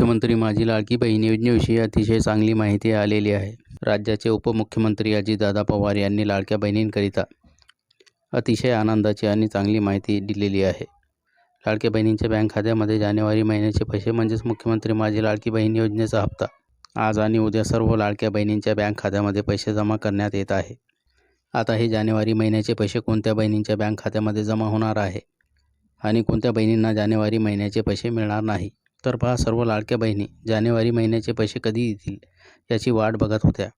मुख्यमंत्री माझी लाडकी बहीण योजनेविषयी अतिशय चांगली माहिती आलेली आहे. राज्याचे उपमुख्यमंत्री अजितदादा पवार यांनी लाडक्या बहिणींकरिता अतिशय आनंदाची आणि चांगली माहिती दिलेली आहे. लाडक्या बहिणींच्या बँक खात्यामध्ये जानेवारी महिन्याचे पैसे म्हणजेच मुख्यमंत्री माझी लाडकी बहीण योजनेचा हप्ता. आज आणि उद्या सर्व लाडक्या बहिणींच्या बँक खात्यामध्ये पैसे जमा करण्यात येत आहे. आता हे जानेवारी महिन्याचे पैसे कोणत्या बहिणींच्या बँक खात्यामध्ये जमा होणार आहे? आणि कोणत्या बहिणींना जानेवारी महिन्याचे पैसे मिळणार नाही? तर पहा सर्व लाडक्या बहिणी जानेवारी महिन्याचे पैसे कधी येतील याची वाट बघत होत्या.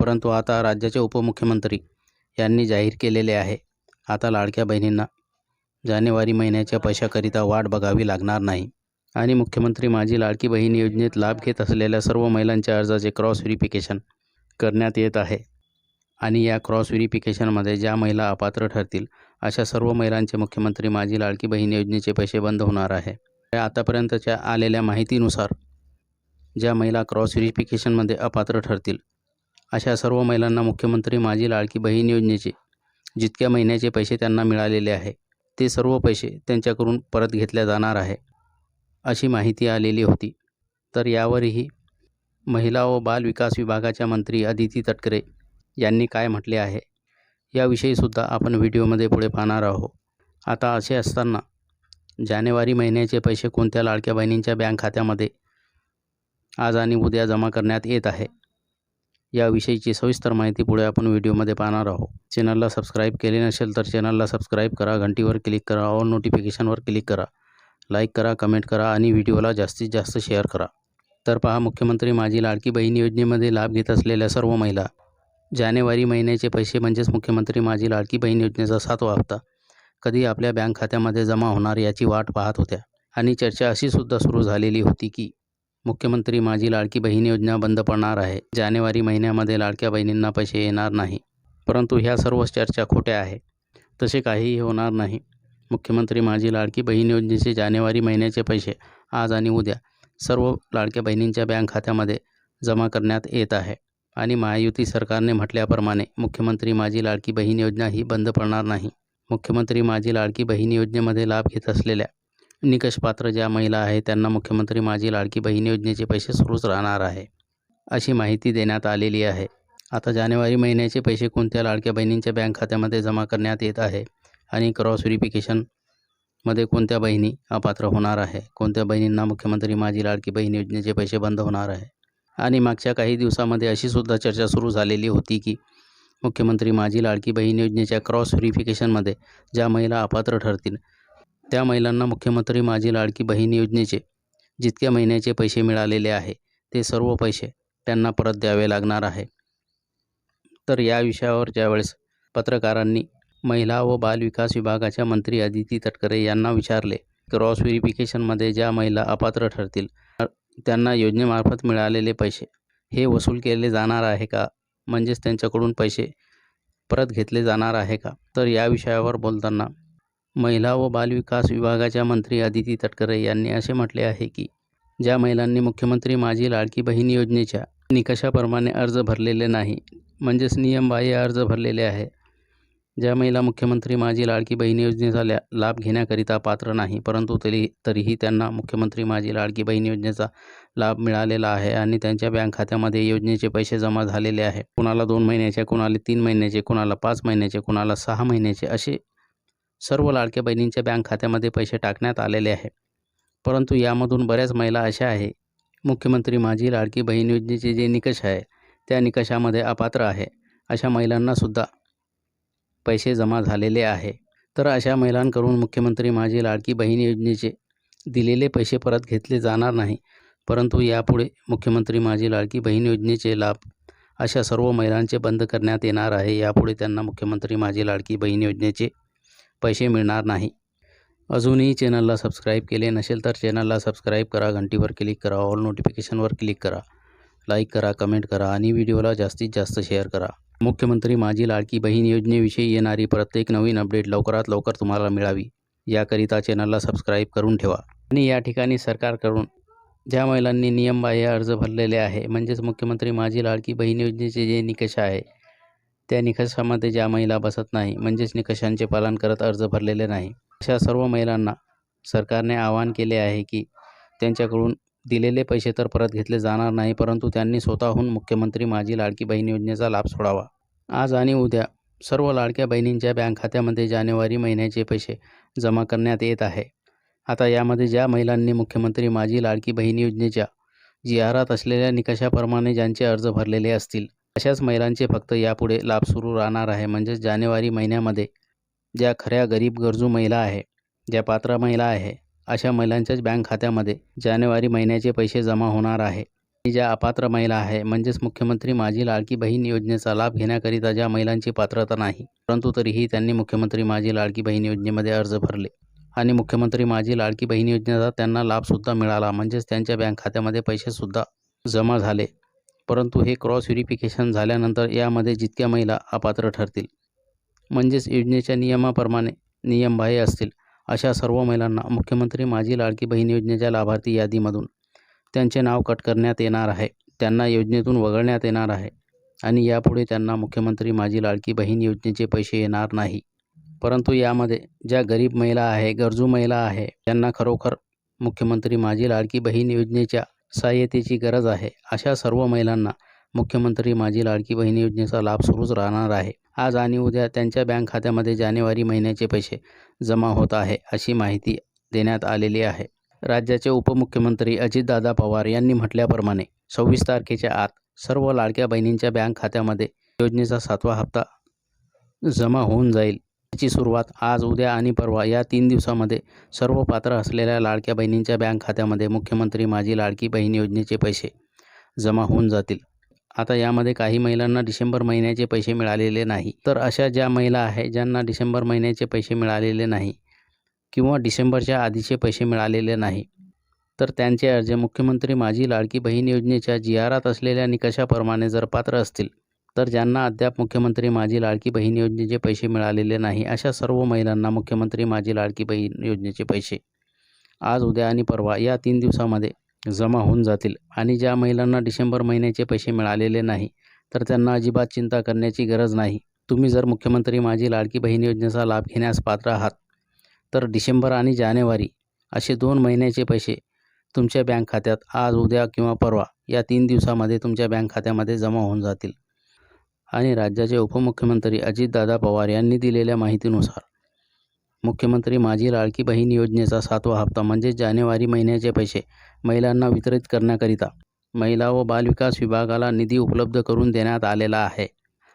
परंतु आता राज्याचे उपमुख्यमंत्री यांनी जाहीर केलेले आहे. आता लाडक्या बहिणींना जानेवारी महिन्याच्या पैशाकरिता वाट बघावी लागणार नाही. आणि मुख्यमंत्री माझी लाडकी बहीण योजनेत लाभ घेत असलेल्या सर्व महिलांच्या अर्जाचे क्रॉस व्हेरिफिकेशन करण्यात येत आहे. आणि या क्रॉस व्हेरिफिकेशनमध्ये ज्या महिला अपात्र ठरतील अशा सर्व महिलांचे मुख्यमंत्री माझी लाडकी बहीण योजनेचे पैसे बंद होणार आहे. आतापर्यंतच्या आलेल्या माहितीनुसार ज्या महिला क्रॉस व्हेरिफिकेशनमध्ये अपात्र ठरतील अशा सर्व महिलांना मुख्यमंत्री माझी लाडकी बहीण योजनेचे जितक्या महिन्याचे पैसे त्यांना मिळालेले आहे ते सर्व पैसे त्यांच्याकडून परत घेतल्या जाणार आहे अशी माहिती आलेली होती. तर यावरही महिला व बाल विकास विभागाच्या मंत्री अदिती तटकरे यांनी काय म्हटले आहे याविषयीसुद्धा आपण व्हिडिओमध्ये पुढे पाहणार आहोत. आता असे असताना जानेवारी महिन्याचे पैसे कोणत्या लाडक्या बहिणींच्या बँक खात्यामध्ये आज आणि उद्या जमा करण्यात येत आहे? याविषयीची सविस्तर माहिती पुढे आपण व्हिडिओमध्ये पाहणार आहोत. चॅनलला सबस्क्राईब केले नसेल तर चॅनलला सबस्क्राईब करा घंटीवर क्लिक करा ऑल नोटिफिकेशनवर क्लिक करा. लाईक करा कमेंट करा आणि व्हिडिओला जास्तीत जास्त शेअर करा. तर पहा मुख्यमंत्री माझी लाडकी बहीण योजनेमध्ये लाभ घेत असलेल्या सर्व महिला. जानेवारी महिन्याचे पैसे म्हणजेच मुख्यमंत्री माझी लाडकी बहीण योजनेचा सातवा हप्ता. कधी आपल्या बँक खात्यामध्ये जमा होणार याची वाट पाहत होत्या. आणि चर्चा अशी सुद्धा सुरू झालेली होती की मुख्यमंत्री माझी लाडकी बहीण योजना बंद पडणार आहे. जानेवारी महिन्यामध्ये लाडक्या बहिणींना पैसे येणार नाही. परंतु ह्या सर्व चर्चा खोट्या आहे. तसे काहीही होणार नाही. मुख्यमंत्री माझी लाडकी बहीण योजनेचे जानेवारी महिन्याचे पैसे आज आणि उद्या सर्व लाडक्या बहिणींच्या बँक खात्यामध्ये जमा करण्यात येत आहे. आणि महायुती सरकारने म्हटल्याप्रमाणे मुख्यमंत्री माझी लाडकी बहीण योजना ही बंद पडणार नाही. मुख्यमंत्री माझी लाडकी बहीण योजनेमध्ये लाभ घेत असलेल्या निकषपात्र ज्या महिला आहेत त्यांना मुख्यमंत्री माझी लाडकी बहीण योजनेचे पैसे सुरूच राहणार आहे अशी माहिती देण्यात आलेली आहे. आता जानेवारी महिन्याचे पैसे कोणत्या लाडक्या बहिणींच्या बँक खात्यामध्ये जमा करण्यात येत आहे आणि क्रॉस व्हेरिफिकेशनमध्ये कोणत्या बहिणी अपात्र होणार आहे? कोणत्या बहिणींना मुख्यमंत्री माझी लाडकी बहीण योजनेचे पैसे बंद होणार आहे? आणि मागच्या काही दिवसामध्ये अशी सुद्धा चर्चा सुरू झालेली होती की मुख्यमंत्री माझी लाडकी बहीण योजनेच्या क्रॉस व्हेरिफिकेशनमध्ये ज्या महिला अपात्र ठरतील त्या महिलांना मुख्यमंत्री माझी लाडकी बहीण योजनेचे जितक्या महिन्याचे पैसे मिळालेले आहे ते सर्व पैसे त्यांना परत द्यावे लागणार आहे. तर या विषयावर ज्यावेळेस पत्रकारांनी महिला व बाल विकास विभागाच्या मंत्री अदिती तटकरे यांना विचारले क्रॉस व्हेरिफिकेशनमध्ये ज्या महिला अपात्र ठरतील त्यांना योजनेमार्फत मिळालेले पैसे हे वसूल केले जाणार आहे का? म्हणजेच त्यांच्याकडून पैसे परत घेतले जाणार आहे का? तर या विषयावर बोलताना महिला व बालविकास विभागाच्या मंत्री अदिती तटकरे यांनी असे म्हटले आहे की ज्या महिलांनी मुख्यमंत्री माझी लाडकी बहीण योजनेच्या निकषाप्रमाणे अर्ज भरलेले नाही म्हणजेच नियमबाह्य अर्ज भरलेले आहे ज्या महिला मुख्यमंत्री माझी लाडकी बहीण योजनेचा लाभ घेण्याकरिता पात्र नाही परंतु तरी तरीही त्यांना मुख्यमंत्री माझी लाडकी बहीण योजनेचा लाभ मिळालेला आहे आणि त्यांच्या बँक खात्यामध्ये योजनेचे पैसे जमा झालेले आहे. कुणाला दोन महिन्याचे कुणाला तीन महिन्याचे कुणाला पाच महिन्याचे कुणाला सहा महिन्याचे असे सर्व लाडक्या बहिणींच्या बँक खात्यामध्ये पैसे टाकण्यात आलेले आहे. परंतु यामधून बऱ्याच महिला अशा आहे मुख्यमंत्री माझी लाडकी बहीण योजनेचे जे निकष आहे त्या निकषामध्ये अपात्र आहे अशा महिलांनासुद्धा पैसे जमा झालेले आहे. तर अशा महिलांकडून मुख्यमंत्री माझी लाडकी बहीण योजनेचे दिलेले पैसे परत घेतले जाणार नाही. परंतु यापुढे मुख्यमंत्री माझी लाडकी बहीण योजनेचे लाभ अशा सर्व महिलांचे बंद करण्यात येणार आहे. यापुढे त्यांना मुख्यमंत्री माझी लाडकी बहीण योजनेचे पैसे मिळणार नाही. अजूनही चॅनलला सबस्क्राईब केले नसेल तर चॅनलला सबस्क्राईब करा. घंटीवर क्लिक करा. ऑल नोटिफिकेशनवर क्लिक करा. लाईक करा कमेंट करा आणि व्हिडिओला जास्तीत जास्त शेअर करा. मुख्यमंत्री माझी लाडकी बहीण योजनेविषयी येणारी प्रत्येक नवीन अपडेट लवकरात लवकर तुम्हाला मिळावी. याकरिता चॅनलला सबस्क्राईब करून ठेवा. आणि या ठिकाणी सरकारकडून ज्या महिलांनी नियमबाह्य अर्ज भरलेले आहे म्हणजेच मुख्यमंत्री माझी लाडकी बहीण योजनेचे जे निकष आहे त्या निकषामध्ये ज्या महिला बसत नाही म्हणजेच निकषांचे पालन करत अर्ज भरलेले नाही. अशा सर्व महिलांना सरकारने आवाहन केले आहे की त्यांच्याकडून दिलेले पैसे तर परत घेतले जाणार नाही परंतु त्यांनी स्वतःहून मुख्यमंत्री माझी लाडकी बहीण योजनेचा लाभ सोडावा. आज आणि उद्या सर्व लाडक्या बहिणींच्या बँक खात्यामध्ये जानेवारी महिन्याचे पैसे जमा करण्यात येत आहे. आता यामध्ये ज्या महिलांनी मुख्यमंत्री माझी लाडकी बहीण योजनेच्या जी आरात असलेल्या निकषाप्रमाणे ज्यांचे अर्ज भरलेले असतील अशाच महिलांचे फक्त यापुढे लाभ सुरू राहणार आहे. म्हणजेच जानेवारी महिन्यामध्ये ज्या खऱ्या गरीब गरजू महिला आहे ज्या पात्र महिला आहे अशा महिलांच्याच बँक खात्यामध्ये जानेवारी महिन्याचे पैसे जमा होणार आहे. आणि ज्या अपात्र महिला आहे म्हणजेच मुख्यमंत्री माझी लाडकी बहीण योजनेचा लाभ घेण्याकरिता ज्या महिलांची पात्रता नाही परंतु तरीही त्यांनी मुख्यमंत्री माझी लाडकी बहीण योजनेमध्ये अर्ज भरले. आणि मुख्यमंत्री माझी लाडकी बहीण योजनेचा त्यांना लाभसुद्धा मिळाला म्हणजेच त्यांच्या बँक खात्यामध्ये पैसेसुद्धा जमा झाले. परंतु हे क्रॉस व्हेरिफिकेशन झाल्यानंतर यामध्ये जितक्या महिला अपात्र ठरतील म्हणजेच योजनेच्या नियमाप्रमाणे नियमबाह्य असतील अशा सर्व महिलांना मुख्यमंत्री माझी लाडकी बहीण योजनेच्या लाभार्थी यादीमधून त्यांचे नाव कट करण्यात येणार आहे. त्यांना योजनेतून वगळण्यात येणार आहे आणि यापुढे त्यांना मुख्यमंत्री माझी लाडकी बहीण योजनेचे पैसे येणार नाही. परंतु यामध्ये ज्या गरीब महिला आहे गरजू महिला आहे त्यांना खरोखर मुख्यमंत्री माझी लाडकी बहीण योजनेच्या सहाय्यतेची गरज आहे. अशा सर्व महिलांना मुख्यमंत्री माझी लाडकी बहीण योजनेचा लाभ सुरूच राहणार आहे. आज आणि उद्या त्यांच्या बँक खात्यामध्ये जानेवारी महिन्याचे पैसे जमा होत आहे अशी माहिती देण्यात आलेली आहे. राज्याचे उपमुख्यमंत्री अजितदादा पवार यांनी म्हटल्याप्रमाणे सव्वीस तारखेच्या आत सर्व लाडक्या बहिणींच्या बँक खात्यामध्ये योजनेचा सातवा हप्ता जमा होऊन जाईल. याची सुरुवात आज उद्या आणि परवा या तीन दिवसामध्ये सर्व पात्र असलेल्या लाडक्या बहिणींच्या बँक खात्यामध्ये मुख्यमंत्री माझी लाडकी बहीण योजनेचे पैसे जमा होऊन जातील. आता यामध्ये काही महिलांना डिसेंबर महिन्याचे पैसे मिळालेले नाही. तर अशा ज्या महिला आहे ज्यांना डिसेंबर महिन्याचे पैसे मिळालेले नाही किंवा डिसेंबरच्या आधीचे पैसे मिळालेले नाही तर त्यांचे अर्ज मुख्यमंत्री माझी लाडकी बहीण योजनेच्या जी आरात असलेल्या निकषाप्रमाणे जर पात्र असतील तर ज्यांना अद्याप मुख्यमंत्री माझी लाडकी बहीण योजनेचे पैसे मिळालेले नाही अशा सर्व महिलांना मुख्यमंत्री माझी लाडकी बहीण योजनेचे पैसे आज उद्या आणि परवा या तीन दिवसामध्ये जमा होऊन जातील. आणि ज्या महिलांना डिसेंबर महिन्याचे पैसे मिळालेले नाही तर त्यांना अजिबात चिंता करण्याची गरज नाही. तुम्ही जर मुख्यमंत्री माझी लाडकी बहीण योजनेचा लाभ घेण्यास पात्र आहात तर डिसेंबर आणि जानेवारी असे दोन महिन्याचे पैसे तुमच्या बँक खात्यात आज उद्या किंवा परवा या तीन दिवसामध्ये तुमच्या बँक खात्यामध्ये जमा होऊन जातील. आणि राज्याचे उपमुख्यमंत्री अजितदादा पवार यांनी दिलेल्या माहितीनुसार मुख्यमंत्री माझी लाडकी बहीण योजनेचा सातवा हप्ता म्हणजे जानेवारी महिन्याचे पैसे महिलांना वितरित करण्याकरिता. महिला व बालविकास विभागाला निधी उपलब्ध करून देण्यात आलेला आहे.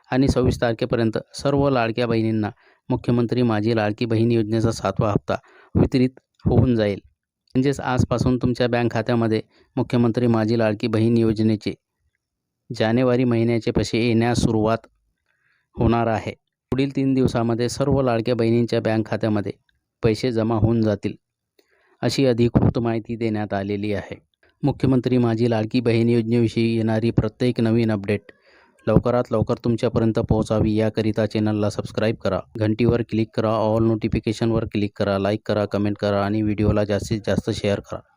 आणि सव्वीस तारखेपर्यंत सर्व लाडक्या बहिणींना मुख्यमंत्री माझी लाडकी बहीण योजनेचा सातवा हप्ता वितरित होऊन जाईल. म्हणजेच आजपासून तुमच्या बँक खात्यामध्ये मुख्यमंत्री माझी लाडकी बहीण योजनेचे जानेवारी महिन्याचे पैसे येण्यास सुरुवात होणार आहे. पुढील तीन दिवसामध्ये सर्व लाडक्या बहिणींच्या बँक खात्यामध्ये पैसे जमा होऊन जातील अशी अधिकृत माहिती देण्यात आलेली आहे. मुख्यमंत्री माझी लाडकी बहीण योजनेविषयी येणारी प्रत्येक नवीन अपडेट लवकरात लवकर तुमच्यापर्यंत पोहोचावी याकरिता चॅनलला सबस्क्राईब करा घंटीवर क्लिक करा ऑल नोटिफिकेशनवर क्लिक करा लाईक करा कमेंट करा आणि व्हिडिओला जास्तीत जास्त शेअर करा.